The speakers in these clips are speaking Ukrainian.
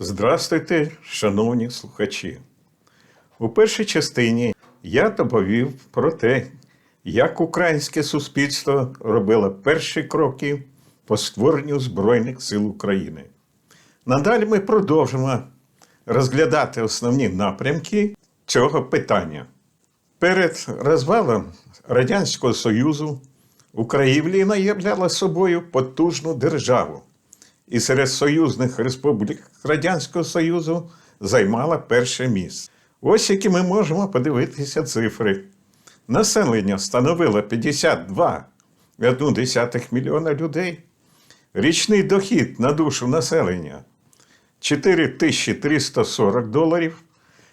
Здрастуйте, шановні слухачі. У першій частині я доповів про те, як українське суспільство робило перші кроки по створенню Збройних сил України. Надалі ми продовжимо розглядати основні напрямки цього питання. Перед розвалом Радянського Союзу Україна являла собою потужну державу і серед союзних республік Радянського Союзу займала перше місце. Ось які ми можемо подивитися цифри. Населення становило 52,1 мільйона людей. Річний дохід на душу населення 4340 доларів.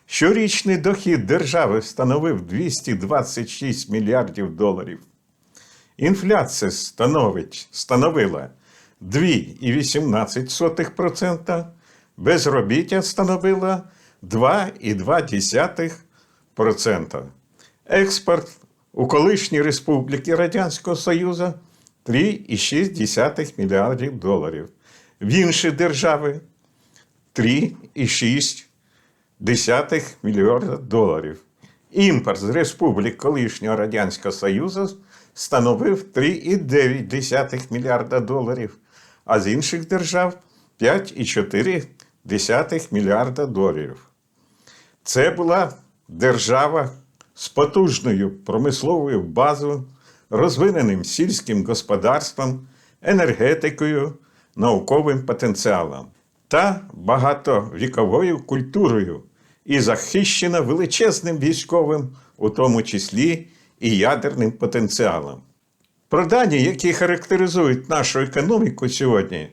Щорічний дохід держави становив 226 мільярдів доларів. Інфляція становить, становила 2,18%, безробіття становило 2,2%. Експорт у колишній Республіки Радянського Союзу 3,6 мільярдів доларів. В інші держави 3,6 мільярда доларів. Імпорт з республік колишнього Радянського Союзу становив 3,9 мільярда доларів, а з інших держав 5,4 мільярда доларів. Це була держава з потужною промисловою базою, розвиненим сільським господарством, енергетикою, науковим потенціалом та багатовіковою культурою і захищена величезним військовим, у тому числі і ядерним потенціалом. Про дані, які характеризують нашу економіку сьогодні,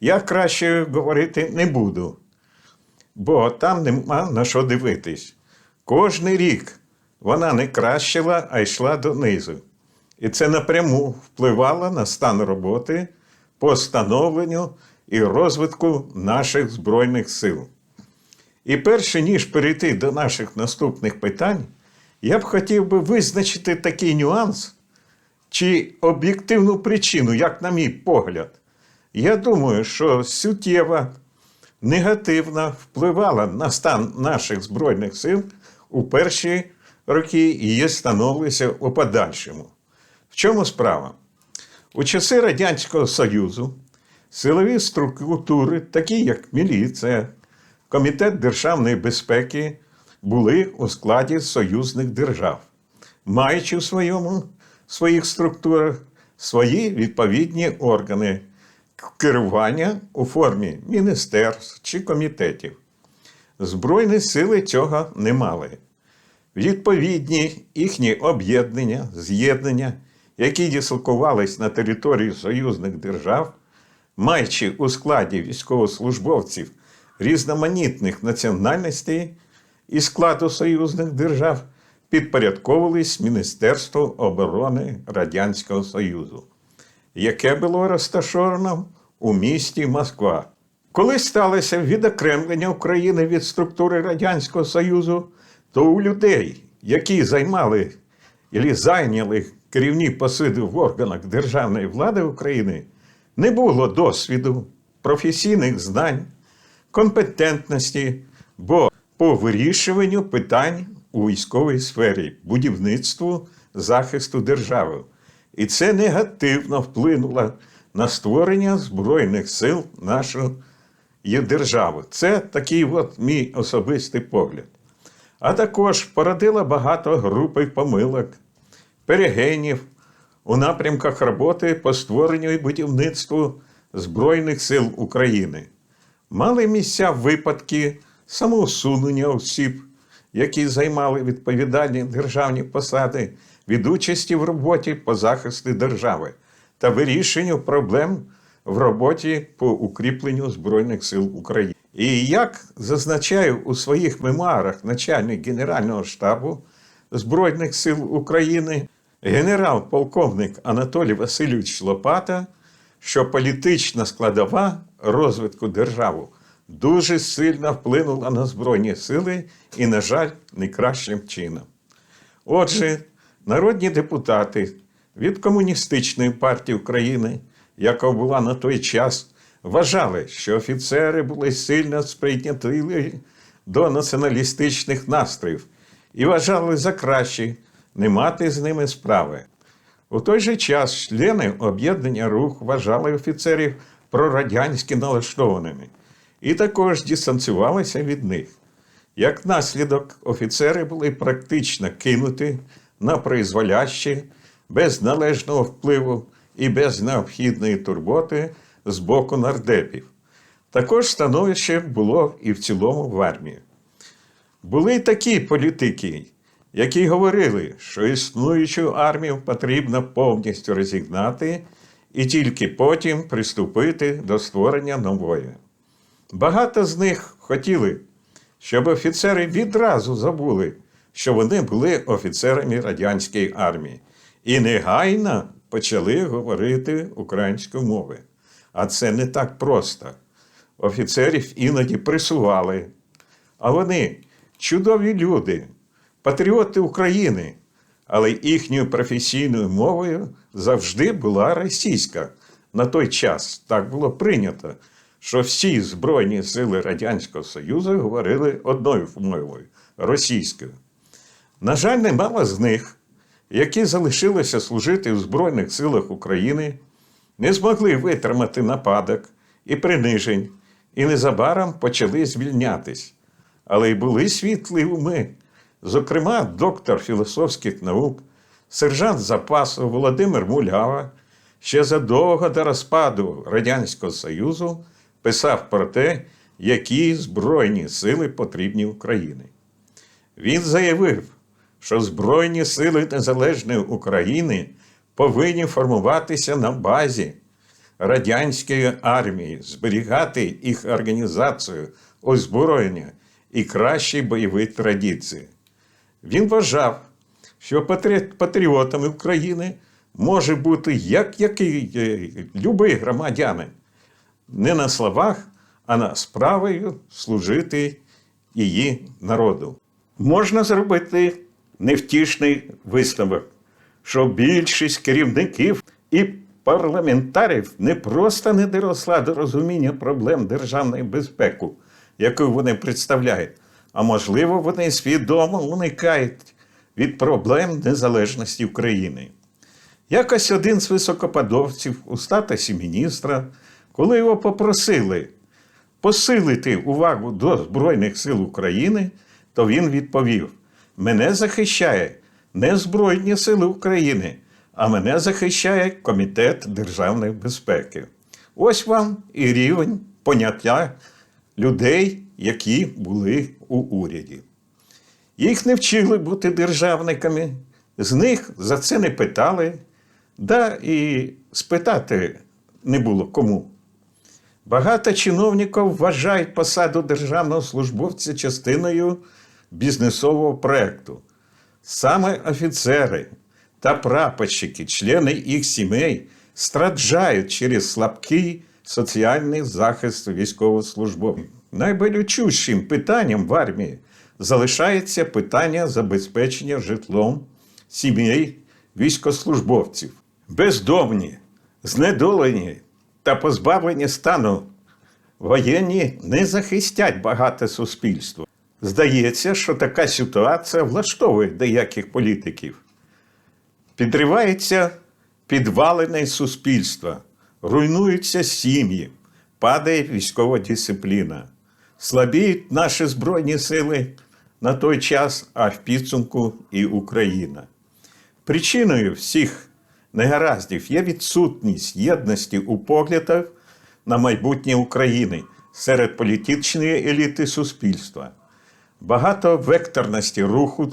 я краще говорити не буду, бо там нема на що дивитись. Кожний рік вона не кращила, а йшла донизу. І це напряму впливало на стан роботи по становленню і розвитку наших Збройних сил. І перше ніж перейти до наших наступних питань, я б хотів би визначити такий нюанс чи об'єктивну причину, як на мій погляд. Я думаю, що суттєво негативно впливала на стан наших Збройних сил у перші роки і її становилися у подальшому. В чому справа? У часи Радянського Союзу силові структури, такі як міліція, Комітет державної безпеки, були у складі союзних держав, маючи в своєму, своїх структурах свої відповідні органи керування у формі міністерств чи комітетів. Збройні сили цього не мали. Відповідні їхні об'єднання, з'єднання, які дислокувались на території союзних держав, маючи у складі військовослужбовців різноманітних національностей і складу союзних держав, підпорядковувались Міністерству оборони Радянського Союзу, яке було розташовано у місті Москва. Коли сталося відокремлення України від структури Радянського Союзу, то у людей, які займали і зайняли керівні посади в органах державної влади України, не було досвіду, професійних знань, компетентності, бо по вирішуванню питань у військовій сфері, будівництву, захисту держави. І це негативно вплинуло на створення Збройних сил нашої держави. Це такий от мій особистий погляд. А також породило багато групи помилок, перегенів у напрямках роботи по створенню і будівництву Збройних сил України. Мали місця випадки самоусунення осіб, які займали відповідальні державні посади від участі в роботі по захисту держави та вирішенню проблем в роботі по укріпленню Збройних сил України. І як зазначає у своїх мемуарах начальник Генерального штабу Збройних сил України, генерал-полковник Анатолій Васильович Лопата, що політична складова розвитку держави дуже сильно вплинула на Збройні сили і, на жаль, не кращим чином. Отже, народні депутати від Комуністичної партії України, яка була на той час вважали, що офіцери були сильно сприйняті до націоналістичних настроїв і вважали за краще не мати з ними справи. У той же час члени об'єднання рух вважали офіцерів прорадянськи налаштованими і також дистанціювалися від них. Як наслідок, офіцери були практично кинуті на призволяще, без належного впливу і без необхідної турботи з боку нардепів. Також становище було і в цілому в армії. Були й такі політики, які говорили, що існуючу армію потрібно повністю розігнати і тільки потім приступити до створення нової. Багато з них хотіли, щоб офіцери відразу забули, що вони були офіцерами радянської армії, і негайно почали говорити українською мовою. А це не так просто. Офіцерів іноді присували, а вони чудові люди, патріоти України, але їхньою професійною мовою завжди була російська. На той час так було прийнято, що всі Збройні сили Радянського Союзу говорили одною мовою російською. На жаль, немало з них, які залишилися служити в Збройних силах України, не змогли витримати нападок і принижень, і незабаром почали звільнятись. Але й були світлі уми. Зокрема, доктор філософських наук, сержант запасу Володимир Мулява ще задовго до розпаду Радянського Союзу писав про те, які Збройні сили потрібні Україні. Він заявив, що Збройні сили Незалежної України повинні формуватися на базі радянської армії, зберігати їх організацію, озброєння і кращі бойові традиції. Він вважав, що патріотами України може бути як який е, любий громадянин, не на словах, а на справою служити її народу. Можна зробити невтішний висновок, що більшість керівників і парламентарів не просто не доросла до розуміння проблем державної безпеки, яку вони представляють, а можливо, вони свідомо уникають від проблем незалежності України. Якось один з високопадовців у статусі міністра, коли його попросили посилити увагу до Збройних сил України, то він відповів: мене захищає не Збройні Сили України, а мене захищає Комітет державної безпеки. Ось вам і рівень поняття людей, які були у уряді. Їх не вчили бути державниками, з них за це не питали, да і спитати не було кому. Багато чиновників вважають посаду державного службовця частиною бізнесового проєкту. Саме офіцери та прапорщики, члени їх сімей, страждають через слабкий соціальний захист військовослужбовців. Найболючішим питанням в армії залишається питання забезпечення житлом сімей військовослужбовців. Бездомні, знедолені та позбавлені стану воєнні не захистять багате суспільство. Здається, що така ситуація влаштовує деяких політиків. Підривається підвалене суспільство, руйнуються сім'ї, падає військова дисципліна, слабіють наші Збройні сили на той час, а в підсумку і Україна. Причиною всіх негараздів є відсутність єдності у поглядах на майбутнє України серед політичної еліти суспільства, багатовекторності руху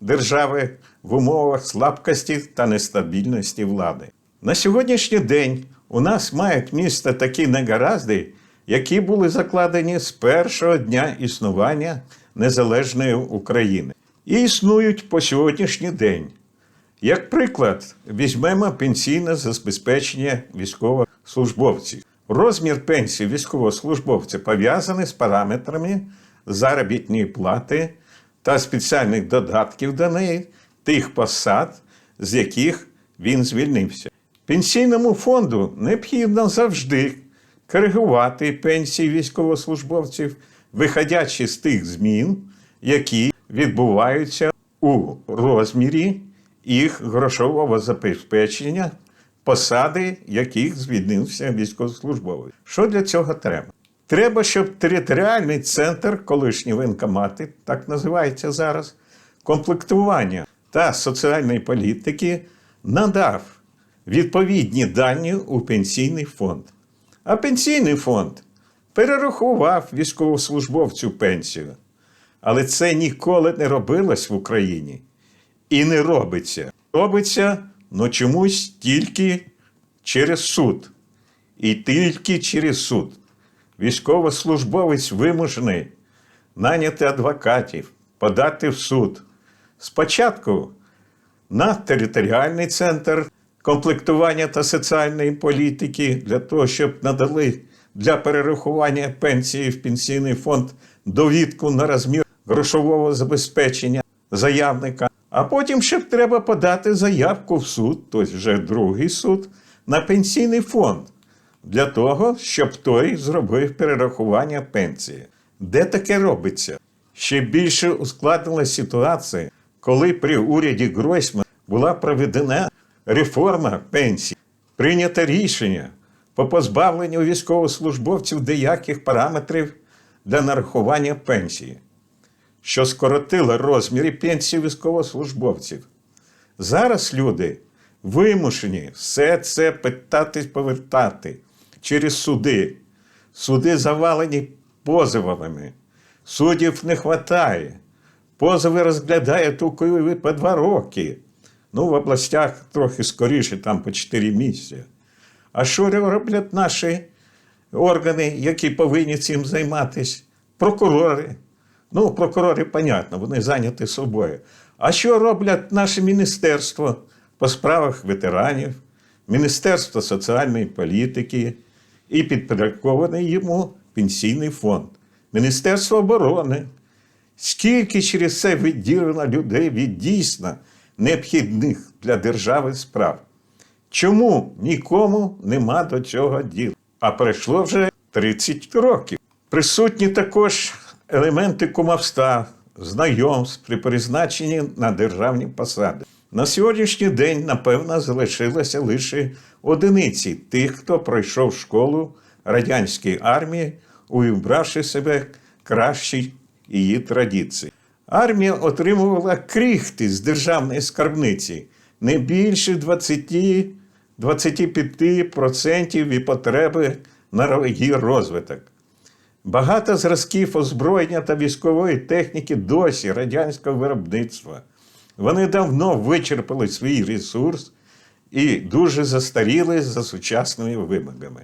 держави в умовах слабкості та нестабільності влади. На сьогоднішній день у нас мають місце такі негаразди, які були закладені з першого дня існування незалежної України і існують по сьогоднішній день. Як приклад, візьмемо пенсійне забезпечення військовослужбовців. Розмір пенсії військовослужбовця пов'язаний з параметрами заробітної плати та спеціальних додатків до неї тих посад, з яких він звільнився. Пенсійному фонду необхідно завжди коригувати пенсії військовослужбовців, виходячи з тих змін, які відбуваються у розмірі їх грошового забезпечення, посади, яких звільнився військовослужбовець. Що для цього треба? Треба, щоб територіальний центр, колишні воєнкомати, так називається зараз, комплектування та соціальної політики надав відповідні дані у пенсійний фонд. А пенсійний фонд перерахував військовослужбовцю пенсію. Але це ніколи не робилось в Україні і не робиться. Робиться ну чомусь тільки через суд. І тільки через суд. Військовослужбовець вимушений наняти адвокатів, подати в суд. Спочатку на територіальний центр комплектування та соціальної політики для того, щоб надали для перерахування пенсії в пенсійний фонд довідку на розмір грошового забезпечення заявника. А потім ще треба подати заявку в суд, тобто вже другий суд, на пенсійний фонд для того, щоб той зробив перерахування пенсії. Де таке робиться? Ще більше ускладнила ситуація, коли при уряді Гройсмана була проведена реформа пенсій, прийнято рішення по позбавленню військовослужбовців деяких параметрів для нарахування пенсії, що скоротило розміри пенсії військовослужбовців. Зараз люди вимушені все це питати повертати через суди. Суди завалені позовами. Суддів не вистачає. Позови розглядають у Києві по два роки. Ну, в областях трохи скоріше, там по 4 місяці. А що роблять наші органи, які повинні цим займатися? Прокурори. Ну, прокурори, понятно, вони зайняті собою. А що роблять наше міністерство по справах ветеранів, Міністерство соціальної політики і підпорядкований йому пенсійний фонд, Міністерство оборони? Скільки через це відділено людей від дійсно необхідних для держави справ? Чому нікому нема до цього діла? А пройшло вже 30 років. Присутні також елементи кумовства, знайомств при призначенні на державні посади. На сьогоднішній день, напевно, залишилося лише одиниці тих, хто пройшов школу радянської армії, увібравши себе кращі її традиції. Армія отримувала крихти з державної скарбниці не більше 20-25% від потреби на її розвиток. Багато зразків озброєння та військової техніки досі радянського виробництва. Вони давно вичерпали свій ресурс і дуже застаріли за сучасними вимогами.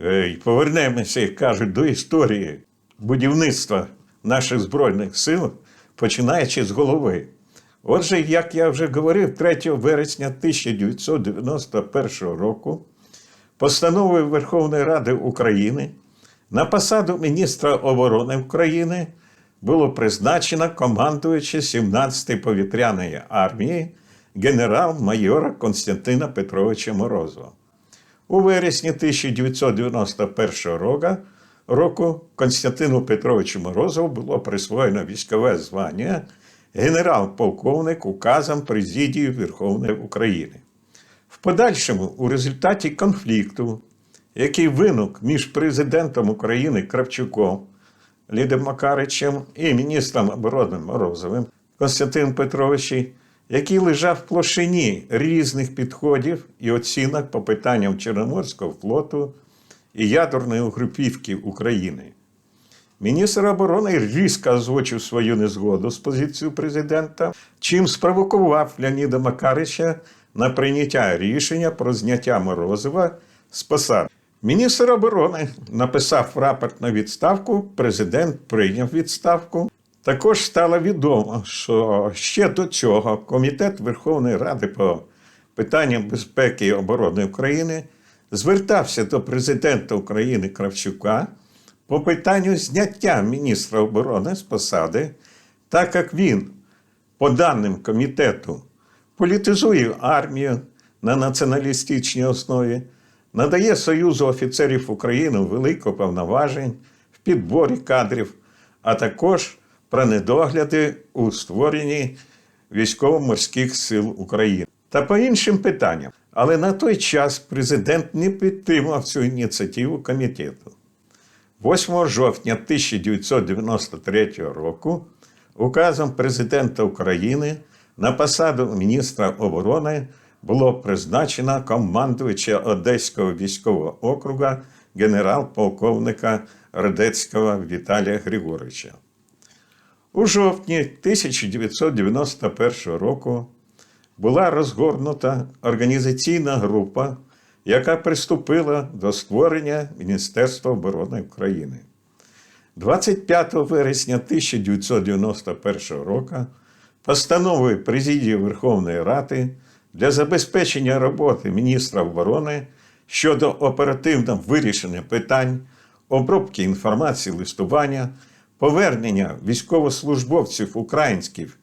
Е, й Повернемося, як кажуть, до історії будівництва наших Збройних сил, починаючи з голови. Отже, як я вже говорив, 3 вересня 1991 року постановою Верховної Ради України на посаду міністра оборони України було призначено командуючи 17-ї повітряної армії генерал-майора Константина Петровича Морозова. У вересні 1991 року, Константину Петровичу Морозову було присвоєно військове звання генерал-полковник указом Президії Верховної України. В подальшому, у результаті конфлікту, який виник між президентом України Кравчуком Лідом Макаричем і міністром оборони Морозовим Константином Петровичем, який лежав в площині різних підходів і оцінок по питанням Чорноморського флоту і ядерної угрупівки України. Міністр оборони різко озвучив свою незгоду з позицією президента, чим спровокував Леоніда Макарича на прийняття рішення про зняття Морозова з посади. Міністр оборони написав рапорт на відставку, президент прийняв відставку. Також стало відомо, що ще до цього Комітет Верховної Ради по питанням безпеки і оборони України звертався до президента України Кравчука по питанню зняття міністра оборони з посади, так як він, по даним комітету, політизує армію на націоналістичній основі, надає Союзу офіцерів України велико повноважень в підборі кадрів, а також про недогляди у створенні військово-морських сил України та по іншим питанням. Але на той час президент не підтримав цю ініціативу комітету. 8 жовтня 1993 року указом президента України на посаду міністра оборони було призначено командувача Одеського військового округа генерал-полковника Радецького Віталія Григоровича. У жовтні 1991 року була розгорнута організаційна група, яка приступила до створення Міністерства оборони України. 25 вересня 1991 року постановою Президії Верховної Ради для забезпечення роботи міністра оборони щодо оперативного вирішення питань, обробки інформації листування, повернення військовослужбовців українських,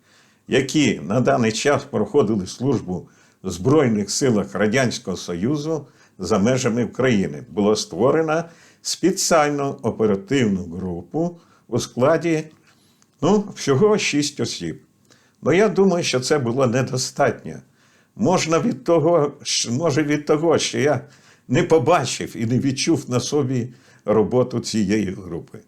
які на даний час проходили службу в Збройних силах Радянського Союзу за межами України, було створено спеціальну оперативну групу у складі ну, всього шість осіб. Ну, я думаю, що це було недостатньо. Можна від того, може від того, що я не побачив і не відчув на собі роботу цієї групи.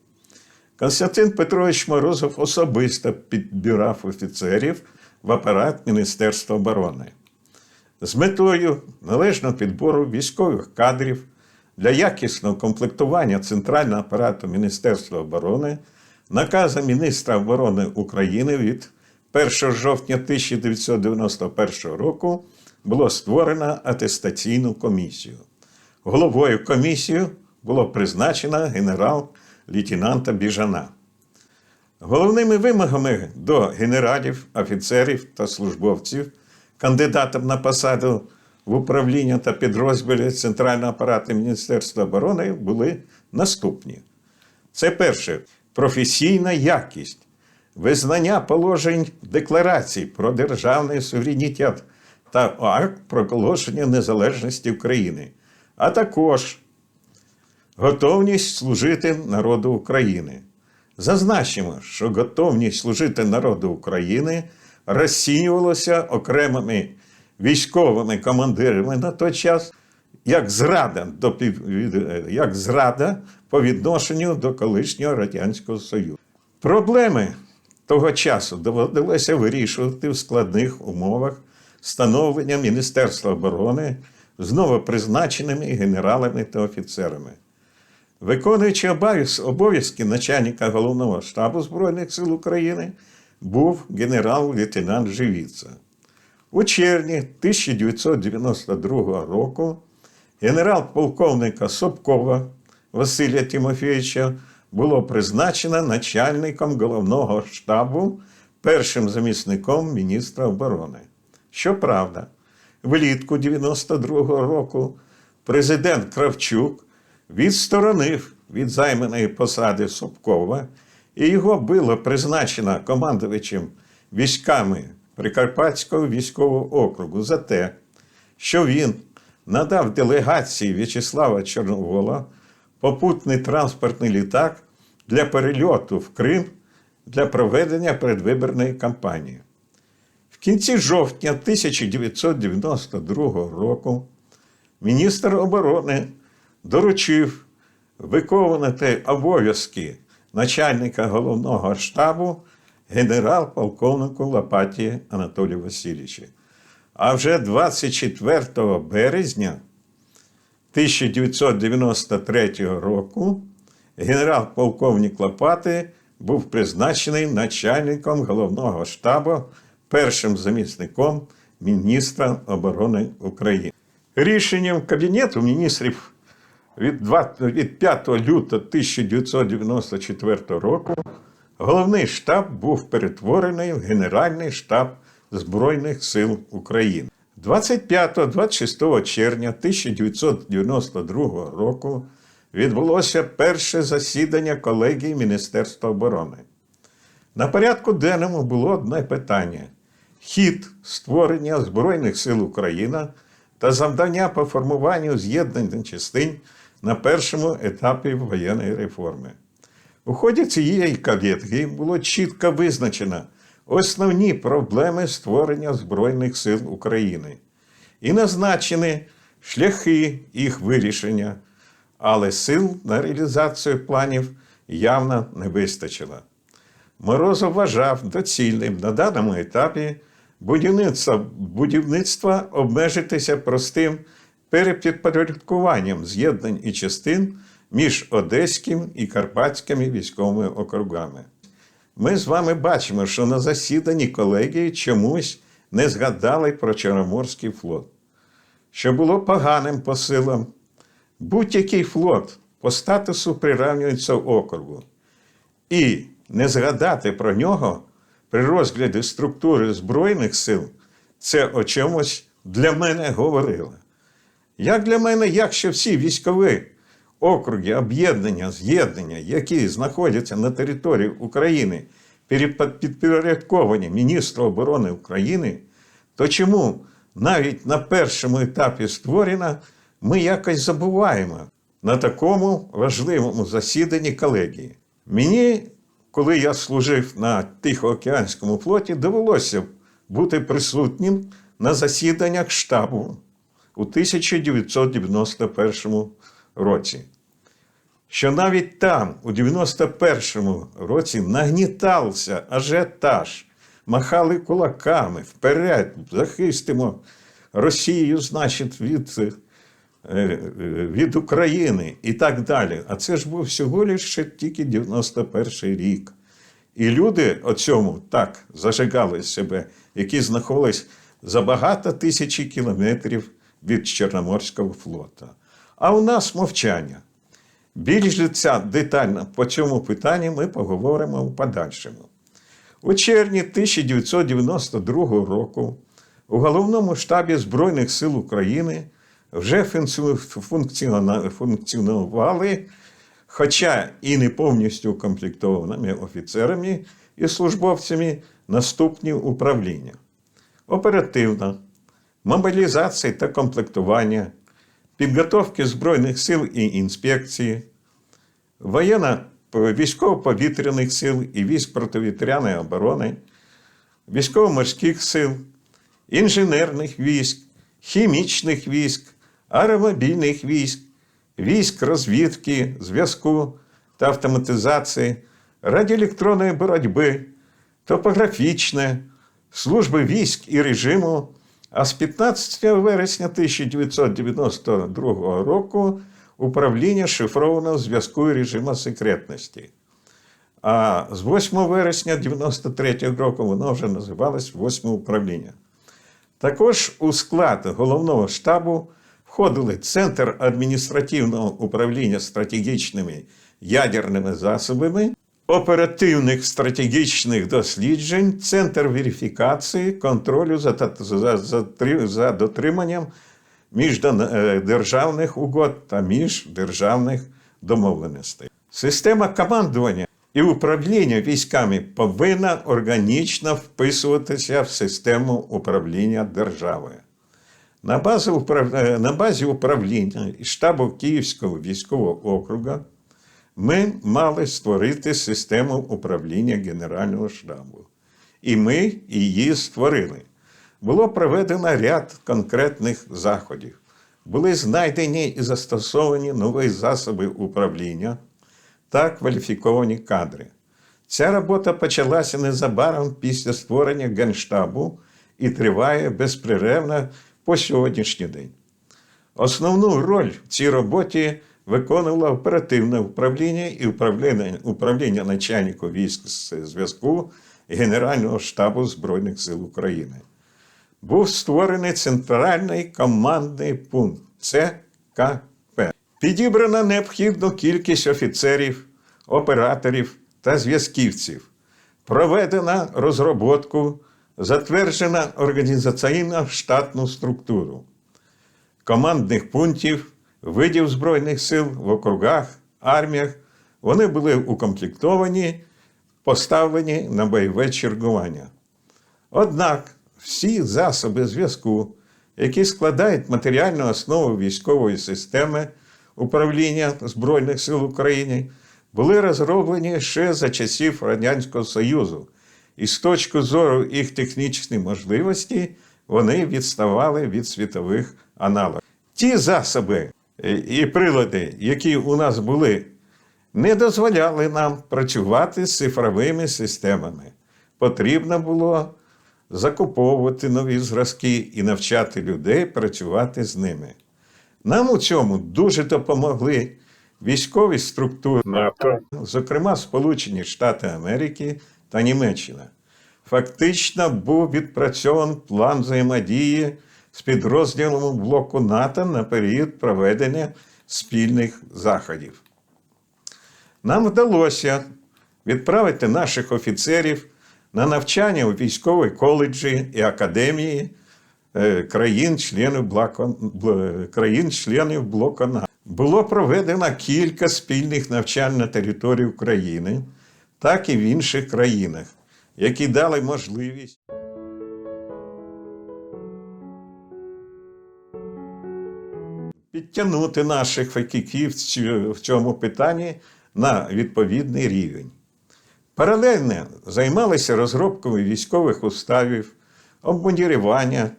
Константин Петрович Морозов особисто підбирав офіцерів в апарат Міністерства оборони з метою належного підбору військових кадрів для якісного комплектування центрального апарату Міністерства оборони наказом міністра оборони України від 1 жовтня 1991 року було створено атестаційну комісію. Головою комісії було призначено генерал-лейтенанта Біжана. Головними вимогами до генералів, офіцерів та службовців, кандидатам на посаду в управління та підрозділі Центрального апарату Міністерства оборони були наступні. Це перше професійна якість, визнання положень декларацій про державний суверенітет та акт про оголошення незалежності України, а також готовність служити народу України. Зазначимо, що готовність служити народу України розцінювалася окремими військовими командирами на той час як зрада, до, як зрада по відношенню до колишнього Радянського Союзу. Проблеми того часу доводилося вирішувати в складних умовах становлення Міністерства оборони з новопризначеними генералами та офіцерами. Виконуючи обов'язки начальника головного штабу Збройних сил України був генерал-лейтенант Живіца. У червні 1992 року генерал-полковника Собкова Василя Тимофійовича було призначено начальником головного штабу першим замісником міністра оборони. Щоправда, влітку 92-го року президент Кравчук відсторонив від займаної посади Собкова, і його було призначено командувачем військами Прикарпатського військового округу за те, що він надав делегації В'ячеслава Чорновола попутний транспортний літак для перельоту в Крим для проведення передвиборної кампанії. В кінці жовтня 1992 року міністр оборони доручив виконувати обов'язки начальника головного штабу генерал-полковнику Лопаті Анатолію Васильовичу. А вже 24 березня 1993 року генерал-полковник Лопати був призначений начальником головного штабу, першим замісником міністра оборони України. Рішенням Кабінету міністрів від, 5 лютого 1994 року головний штаб був перетворений в Генеральний штаб Збройних сил України. 25-26 червня 1992 року відбулося перше засідання колегії Міністерства оборони. На порядку денному було одне питання: хід створення Збройних сил України та завдання по формуванню з'єднаних частин на першому етапі воєнної реформи. У ході цієї кав'ятки було чітко визначено основні проблеми створення Збройних сил України і назначені шляхи їх вирішення, але сил на реалізацію планів явно не вистачило. Морозов вважав доцільним на даному етапі будівництва, будівництва обмежитися простим перепідпорядкуванням з'єднань і частин між Одеським і Карпатськими військовими округами. Ми з вами бачимо, що на засіданні колегії чомусь не згадали про Чорноморський флот, що було поганим посилом. Будь-який флот по статусу приравнюється округу. І не згадати про нього при розгляді структури Збройних сил це о чомусь для мене говорило. Як для мене, якщо всі військові округи, об'єднання, з'єднання, які знаходяться на території України, підпорядковані міністру оборони України, то чому навіть на першому етапі створення ми якось забуваємо на такому важливому засіданні колегії? Мені, коли я служив на Тихоокеанському флоті, довелося бути присутнім на засіданнях штабу у 1991 році. Що навіть там, у 91-му році, нагнітався ажіотаж, махали кулаками вперед, захистимо Росію, значить, від, е, е, від України і так далі. А це ж був всього лише тільки 91 рік. І люди о цьому так зажигали себе, які знаходились за багато тисячі кілометрів від Чорноморського флоту. А у нас мовчання. Більш детально по цьому питанні ми поговоримо в подальшому. У червні 1992 року у головному штабі Збройних сил України вже функціонували, хоча і не повністю укомплектованими офіцерами і службовцями наступні управління. Оперативна, мобілізація та комплектування, підготовки Збройних сил і інспекції, воєнно військово-повітряних сил і військ протиповітряної оборони, військово-морських сил, інженерних військ, хімічних військ, аеромобільних військ, військ розвідки, зв'язку та автоматизації, радіоелектронної боротьби, топографічне, служби військ і режиму. А з 15 вересня 1992 року управління шифрованого зв'язку і режиму секретності. А з 8 вересня 1993 року воно вже називалось 8 управління. Також у склад головного штабу входили Центр адміністративного управління стратегічними ядерними засобами, оперативних стратегічних досліджень, Центр верифікації, контролю за, за, за, за дотриманням міждержавних угод та міждержавних домовленостей. Система командування і управління військами повинна органічно вписуватися в систему управління державою. На базі управління і штабу Київського військового округу ми мали створити систему управління Генерального штабу. І ми її створили. Було проведено ряд конкретних заходів. Були знайдені і застосовані нові засоби управління та кваліфіковані кадри. Ця робота почалася незабаром після створення Генштабу і триває безперервно по сьогоднішній день. Основну роль в цій роботі виконувало оперативне управління і управління, управління начальника військ зв'язку Генерального штабу Збройних сил України. Був створений центральний командний пункт ЦКП. Підібрана необхідну кількість офіцерів, операторів та зв'язківців. Проведена розробку, затверджена організаційна штатну структуру командних пунктів, видів Збройних сил в округах, арміях. Вони були укомплектовані, поставлені на бойове чергування. Однак всі засоби зв'язку, які складають матеріальну основу військової системи управління Збройних сил України, були розроблені ще за часів Радянського Союзу. І з точки зору їх технічних можливостей вони відставали від світових аналогів. Ті засоби і прилади, які у нас були, не дозволяли нам працювати з цифровими системами. Потрібно було закуповувати нові зразки і навчати людей працювати з ними. Нам у цьому дуже допомогли військові структури НАТО. зокрема Сполучені Штати Америки та Німеччина. Фактично був відпрацьований план взаємодії з підрозділом блоку НАТО на період проведення спільних заходів. Нам вдалося відправити наших офіцерів на навчання у військові коледжі і академії е, країн-членів блоку, країн-членів блоку НАТО. Було проведено кілька спільних навчань на території України, так і в інших країнах, які дали можливість. Підтягнути наших фахівців в цьому питанні на відповідний рівень. Паралельно займалися розробкою військових уставів, обмундірування,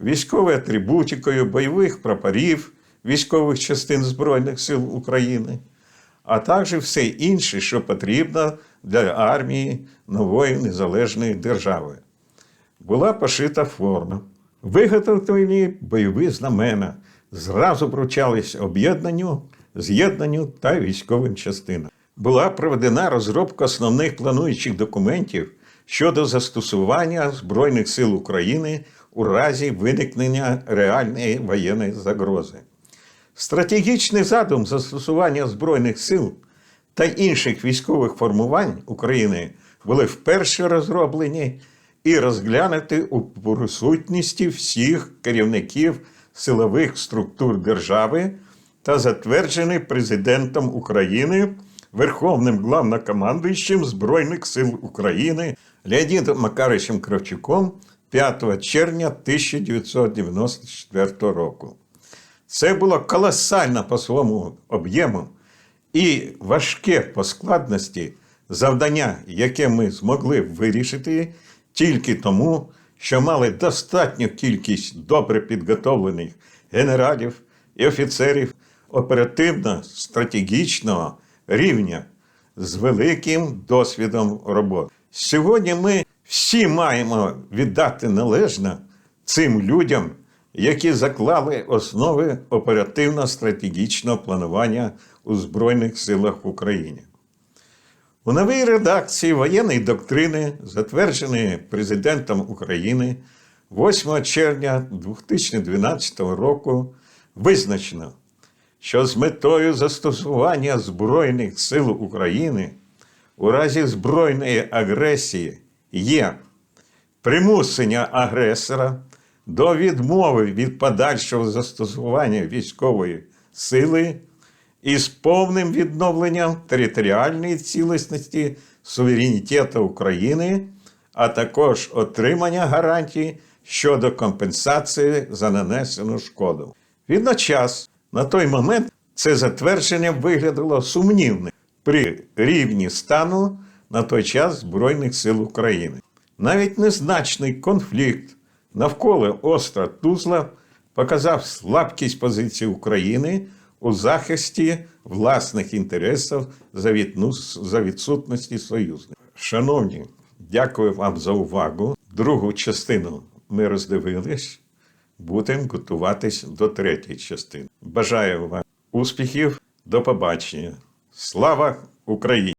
військовою атрибутикою, бойових прапорів військових частин Збройних сил України, а також все інше, що потрібно для армії нової незалежної держави. Була пошита форма. Виготовлені бойові знамена зразу вручались об'єднанню, з'єднанню та військовим частинам. Була проведена розробка основних плануючих документів щодо застосування Збройних сил України у разі виникнення реальної воєнної загрози. Стратегічний задум застосування Збройних сил та інших військових формувань України були вперше розроблені і розглянуті у присутності всіх керівників силових структур держави та затверджені президентом України, Верховним главнокомандуючим Збройних сил України Леонідом Макаровичем Кравчуком 5 червня 1994 року. Це було колосально по своєму об'єму і важке по складності завдання, яке ми змогли вирішити тільки тому, що мали достатню кількість добре підготовлених генералів і офіцерів оперативно-стратегічного рівня з великим досвідом роботи. Сьогодні ми всі маємо віддати належне цим людям, які заклали основи оперативно-стратегічного планування у Збройних силах України. У новій редакції воєнної доктрини, затвердженої президентом України 8 червня 2012 року, визначено, що з метою застосування Збройних сил України у разі збройної агресії є примусення агресора до відмови від подальшого застосування військової сили із повним відновленням територіальної цілісності суверенітету України, а також отримання гарантій щодо компенсації за нанесену шкоду. Відночас, на той момент це затвердження виглядало сумнівним при рівні стану на той час Збройних сил України. Навіть незначний конфлікт навколо остра Тузла показав слабкість позиції України у захисті власних інтересів за, відсутності союзників. Шановні, дякую вам за увагу. Другу частину ми роздивились. Будемо готуватись до третьої частини. Бажаю вам успіхів, до побачення. Слава Україні!